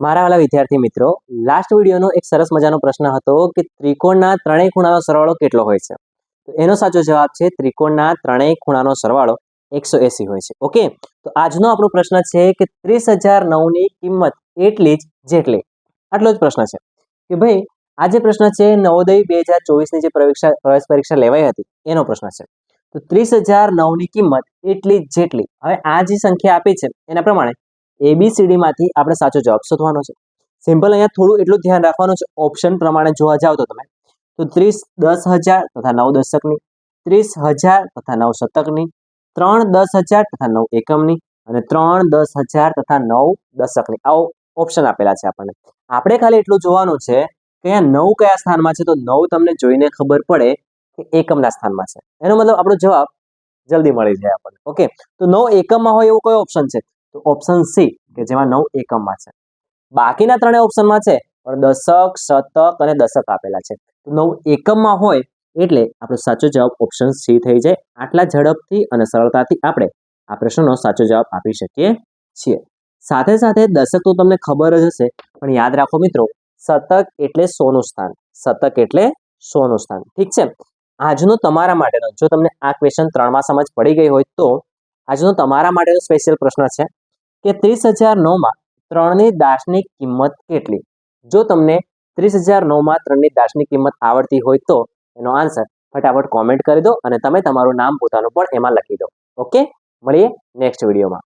મારા વાલા વિદ્યાર્થી મિત્રો લાસ્ટ વિડીયોનો એક સરસ મજાનો પ્રશ્ન હતો કે ત્રિકોણના ત્રણેય ખૂણાનો સરવાળો કેટલો હોય છે? તો એનો સાચો જવાબ છે ત્રિકોણના ત્રણેય ખૂણાનો સરવાળો એકસો એસી હોય છે. ઓકે તો આજનો આપણો પ્રશ્ન છે કે ત્રીસ હજાર નવની કિંમત એટલી જ જેટલી? આટલો જ પ્રશ્ન છે. કે ભાઈ, આ જે પ્રશ્ન છે નવોદય બે હજાર ચોવીસની જે પરીક્ષા પ્રવેશ પરીક્ષા લેવાઈ હતી, એનો પ્રશ્ન છે. તો ત્રીસ હજાર નવની કિંમત એટલી જ જેટલી? હવે આ જે સંખ્યા આપી છે, એના પ્રમાણે એબીસીડી માંથી આપણે સાચો જવાબ શોધવાનો છે. સિમ્પલ અહીંયા થોડું એટલું ધ્યાન રાખવાનું છે. ઓપ્શન પ્રમાણે જોવા જાવ તો તમે, તો ત્રીસ, દસ હજાર તથા નવ દશકની, ત્રીસ હજાર તથા નવ શતકની, ત્રણ, દસ હજાર તથા નવ એકમની અને ત્રણ, દસ હજાર તથા નવ દશકની. આવો ઓપ્શન આપેલા છે આપણને. આપણે ખાલી એટલું જોવાનું છે કે અહીંયા નવ કયા સ્થાનમાં છે, તો નવ તમને જોઈને ખબર પડે કે એકમના સ્થાનમાં છે. એનો મતલબ આપણો જવાબ જલ્દી મળી જાય આપણને. ઓકે તો નવ એકમમાં હોય એવો કયો ઓપ્શન છે? તો ઓપ્શન સી કે જેમાં નવ એકમમાં છે. બાકીના ત્રણેય ઓપ્શનમાં છે, પણ દશક, શતક અને દશક આપેલા છે. તો નવ એકમમાં હોય, એટલે આપણો સાચો જવાબ ઓપ્શન સી થઈ જાય. આટલા ઝડપથી અને સરળતાથી આપણે આ પ્રશ્નનો સાચો જવાબ આપી શકીએ છીએ. સાથે સાથે દશક તો તમને ખબર જ હશે, પણ યાદ રાખો મિત્રો, શતક એટલે સોનું સ્થાન. શતક એટલે સોનું સ્થાન. ઠીક છે? આજનો તમારા માટેનો, જો તમને આ ક્વેશ્ચન ત્રણમાં સમજ પડી ગઈ હોય તો, આજનો તમારા માટેનો સ્પેશિયલ પ્રશ્ન છે. કે ત્રીસ હજાર નવમાં ત્રણની દાશની કિંમત કેટલી? જો તમને ત્રીસ હજાર નવમાં ત્રણની દાશની કિંમત આવડતી હોય તો એનો આન્સર ફટાફટ કોમેન્ટ કરી દો અને તમે તમારું નામ પોતાનું પણ એમાં લખી દો. ઓકે? મળીએ નેક્સ્ટ વિડીયોમાં